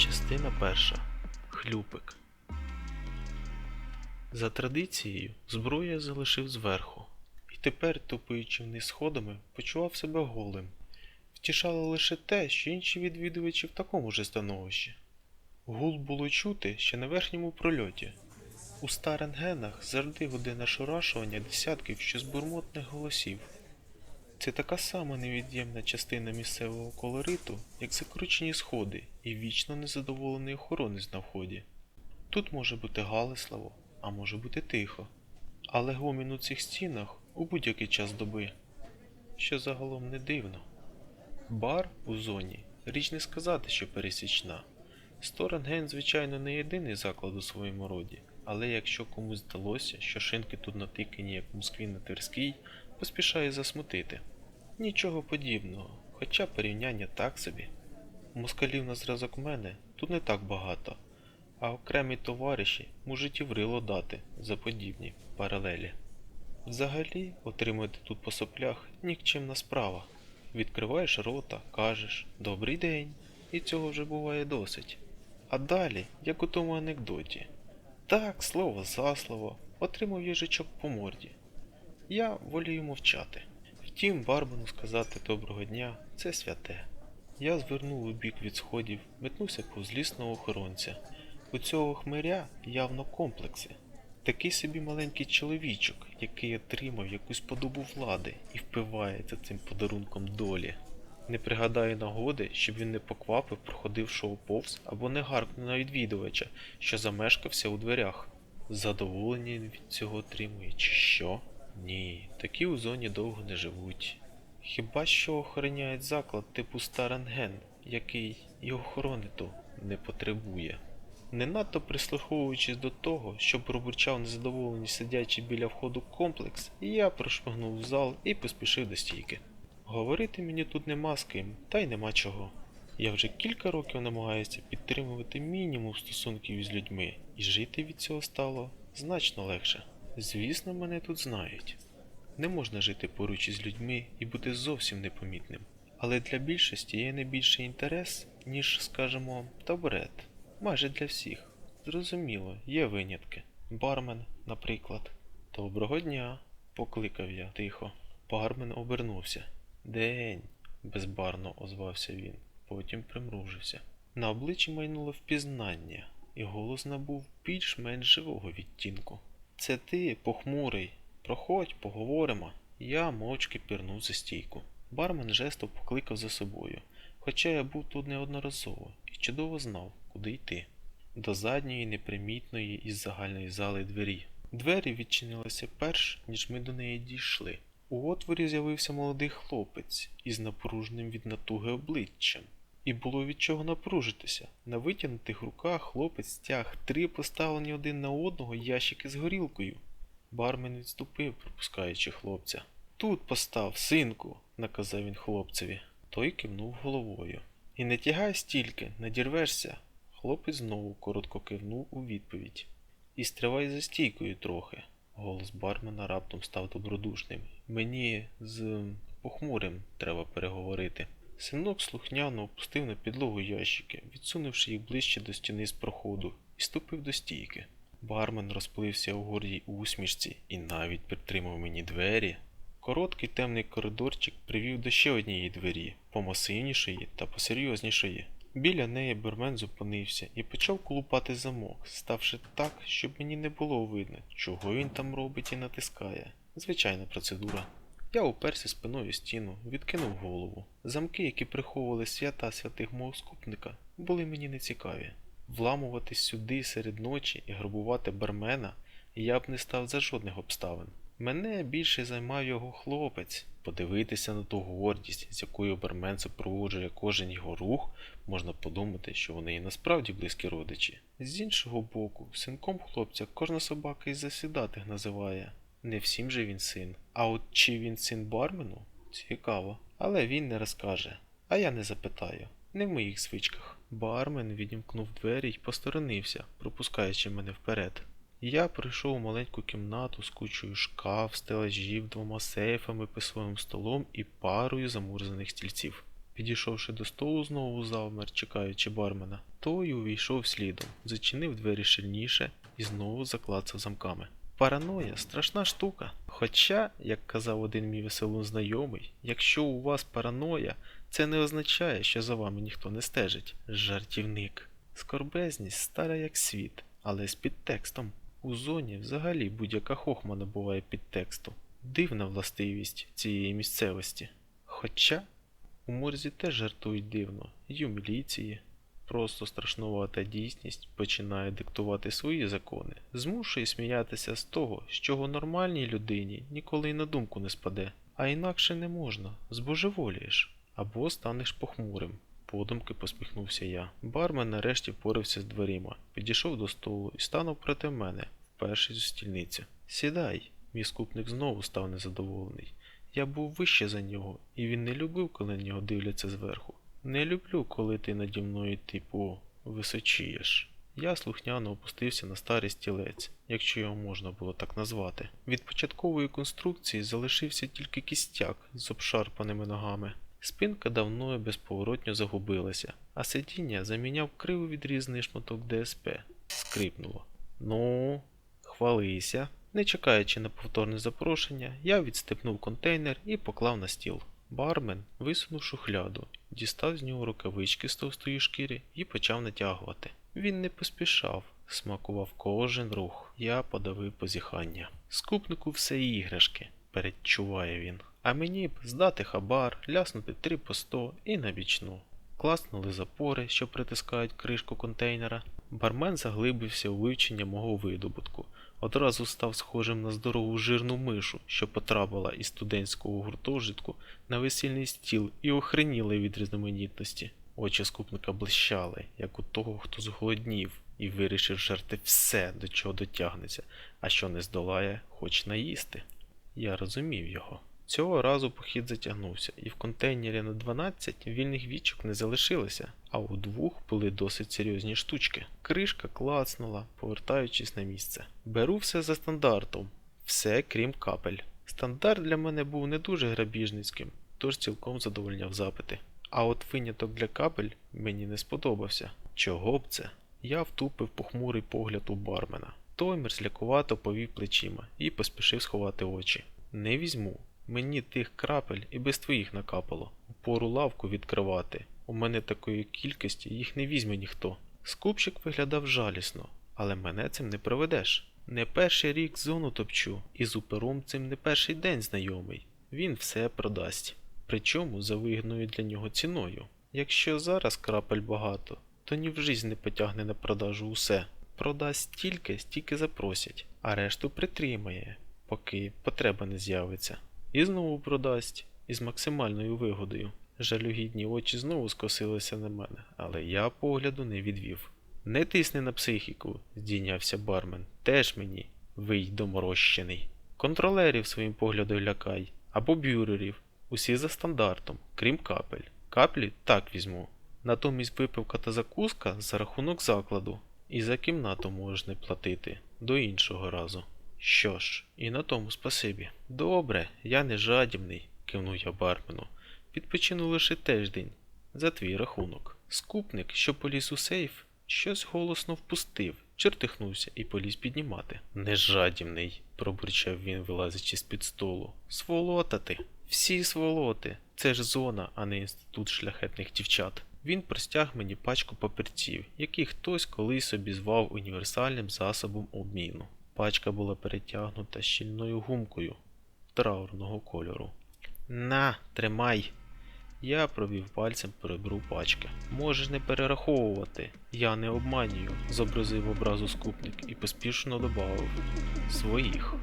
Частина перша. Хлюпик. За традицією, зброю залишив зверху, і тепер, тупаючи вниз сходами, почував себе голим. Втішало лише те, що інші відвідувачі в такому ж становищі. Гул було чути ще на верхньому прольоті. У старенгенах завжди гуде нашорашування десятків щось бурмотних голосів. Це така сама невід'ємна частина місцевого колориту, як закручені сходи і вічно незадоволений охоронець на вході. Тут може бути галасливо, а може бути тихо, але гомін у цих стінах у будь-який час доби, що загалом не дивно. Бар у зоні річ не сказати, що пересічна. Сторенген, звичайно, не єдиний заклад у своєму роді, але якщо комусь здалося, що шинки тут натикані, як в Москві на Тверській, поспішає засмутити. Нічого подібного, хоча порівняння так собі. Москалів на зразок мене тут не так багато, а окремі товариші можуть і врило дати за подібні паралелі. Взагалі, отримати тут по соплях нікчемна справа. Відкриваєш рота, кажеш Добрий день, і цього вже буває досить. А далі, як у тому анекдоті. Так, слово за слово, отримав їжачок по морді. Я волію мовчати. Втім, бармену сказати доброго дня це святе. Я звернув у бік від сходів, метнувся повз лісного охоронця. У цього хмиря явно комплекси. Такий собі маленький чоловічок, який отримав якусь подобу влади і впивається цим подарунком долі. Не пригадаю нагоди, щоб він не поквапив, проходив шоу повз або не гаркнув на відвідувача, що замешкався у дверях. Задоволення він від цього отримує, чи що? Ні, такі у зоні довго не живуть. Хіба що охороняють заклад типу Старенген, який і охорони то не потребує. Не надто прислуховуючись до того, що пробурчав незадоволені сидячи біля входу комплекс, я прошмигнув в зал і поспішив до стійки. Говорити мені тут нема з ким, та й нема чого. Я вже кілька років намагаюся підтримувати мінімум стосунків із людьми, і жити від цього стало значно легше. Звісно, мене тут знають. Не можна жити поруч із людьми і бути зовсім непомітним. Але для більшості є не більший інтерес, ніж, скажімо, табурет. Майже для всіх. Зрозуміло, є винятки. Бармен, наприклад. Доброго дня, покликав я тихо. Бармен обернувся. День, безбарно озвався він, потім примружився. На обличчі майнуло впізнання, і голос набув більш-менш живого відтінку. Це ти, похмурий. Проходь, поговоримо. Я мовчки пірнув за стійку. Бармен жестом покликав за собою, хоча я був тут неодноразово і чудово знав, куди йти. До задньої непримітної із загальної зали двері. Двері відчинилися перш, ніж ми до неї дійшли. У отворі з'явився молодий хлопець із напруженим від натуги обличчям. І було від чого напружитися. На витягнутих руках хлопець стяг три поставлені один на одного ящики з горілкою. Бармен відступив, пропускаючи хлопця. Тут постав, синку, наказав він хлопцеві. Той кивнув головою. І не тягай стільки, надірвешся. Хлопець знову коротко кивнув у відповідь. І стривай за стійкою трохи. Голос бармена раптом став добродушним. Мені з похмурим треба переговорити. Синок слухняно опустив на підлогу ящики, відсунувши їх ближче до стіни з проходу, і ступив до стійки. Бармен розплився у гордій усмішці і навіть підтримав мені двері. Короткий темний коридорчик привів до ще однієї двері, помасивнішої та посерйознішої. Біля неї Бермен зупинився і почав колупати замок, ставши так, щоб мені не було видно, чого він там робить і натискає. Звичайна процедура. Я уперся спиною стіну, відкинув голову. Замки, які приховували свята святих мого скупника, були мені нецікаві. Вламуватись сюди серед ночі і грабувати бармена я б не став за жодних обставин. Мене більше займав його хлопець. Подивитися на ту гордість, з якою бармен супроводжує кожен його рух, можна подумати, що вони і насправді близькі родичі. З іншого боку, синком хлопця кожна собака із засідатих називає. Не всім же він син. А от чи він син бармену? Цікаво. Але він не розкаже. А я не запитаю. Не в моїх звичках. Бармен відімкнув двері й посторонився, пропускаючи мене вперед. Я прийшов у маленьку кімнату з кучою шкаф, стелажів, двома сейфами, писовим столом і парою замурзаних стільців. Підійшовши до столу, знову завмер, чекаючи бармена, той увійшов слідом, зачинив двері щільніше і знову заклацав замками. Параноя страшна штука. Хоча, як казав один мій веселун знайомий, якщо у вас параноя, це не означає, що за вами ніхто не стежить. Жартівник. Скорбезність стара як світ, але з підтекстом. У зоні взагалі будь-яка хохма набуває підтексту. Дивна властивість цієї місцевості. Хоча у морзі теж жартують дивно, і у міліції. Просто страшнувата дійсність починає диктувати свої закони, змушує сміятися з того, з чого нормальній людині ніколи й на думку не спаде. А інакше не можна, збожеволієш або станеш похмурим. Подумки посміхнувся я. Бармен нарешті впорався з дверима, підійшов до столу і станув проти мене, впершись у стільницю. Сідай, мій скупник знову став незадоволений. Я був вище за нього, і він не любив, коли на нього дивляться зверху. Не люблю, коли ти наді мною, типу, височієш. Я слухняно опустився на старий стілець, якщо його можна було так назвати. Від початкової конструкції залишився тільки кістяк з обшарпаними ногами. Спинка давно і безповоротньо загубилася, а сидіння заміняв криво відрізаний шматок ДСП. Скрипнуло. Ну, хвалися. Не чекаючи на повторне запрошення, я відстепнув контейнер і поклав на стіл. Бармен висунув шухляду, дістав з нього рукавички з товстої шкіри і почав натягувати. Він не поспішав, смакував кожен рух. Я подавив позіхання. Скупнику все іграшки, передчуває він. А мені б здати хабар, ляснути три по сто і на бічну. Класнули запори, що притискають кришку контейнера. Бармен заглибився у вивчення мого видобутку. Одразу став схожим на здорову жирну мишу, що потрапила із студентського гуртожитку на весільний стіл і охреніли від різноманітності. Очі скупника блищали, як у того, хто зголоднів і вирішив жерти все, до чого дотягнеться, а що не здолає, хоч наїсти. Я розумів його. Цього разу похід затягнувся, і в контейнері на 12 вільних вічок не залишилося, а у двох були досить серйозні штучки. Кришка клацнула, повертаючись на місце. Беру все за стандартом, все крім капель. Стандарт для мене був не дуже грабіжницьким, тож цілком задовольняв запити. А от виняток для капель мені не сподобався. Чого б це? Я втупив похмурий погляд у бармена. Той мерзлякувато повів плечима і поспішив сховати очі. Не візьму. Мені тих крапель і без твоїх накапало. Пору лавку відкривати. У мене такої кількості їх не візьме ніхто. Скупщик виглядав жалісно, але мене цим не проведеш. Не перший рік зону топчу, і з упером цим не перший день знайомий. Він все продасть. Причому за вигідною для нього ціною. Якщо зараз крапель багато, то ні в жизнь не потягне на продажу усе. Продасть стільки, стільки запросять, а решту притримає, поки потреба не з'явиться. І знову продасть із максимальною вигодою. Жалюгідні очі знову скосилися на мене, але я погляду не відвів. Не тисни на психіку, здійнявся бармен. Теж мені, вий доморощений. Контролерів своїм поглядом лякай, або бюрерів. Усі за стандартом, крім капель. Каплі так візьму. Натомість випивка та закуска за рахунок закладу. І за кімнату можна платити до іншого разу. Що ж, і на тому спасибі. Добре, я не жадібний, кивнув я бармену. Відпочину лише тиждень. За твій рахунок. Скупник, що поліз у сейф, щось голосно впустив, чертихнувся і поліз піднімати. Нежадібний, пробурчав він, вилазячи з під столу. Сволота ти. Всі сволоти. Це ж зона, а не інститут шляхетних дівчат. Він простяг мені пачку папірців, які хтось колись обізвав універсальним засобом обміну. Пачка була перетягнута щільною гумкою траурного кольору. На, тримай. Я провів пальцем по ребру пачки. Можеш не перераховувати, я не обманюю, зобразив образу скупник і поспішно додав своїх.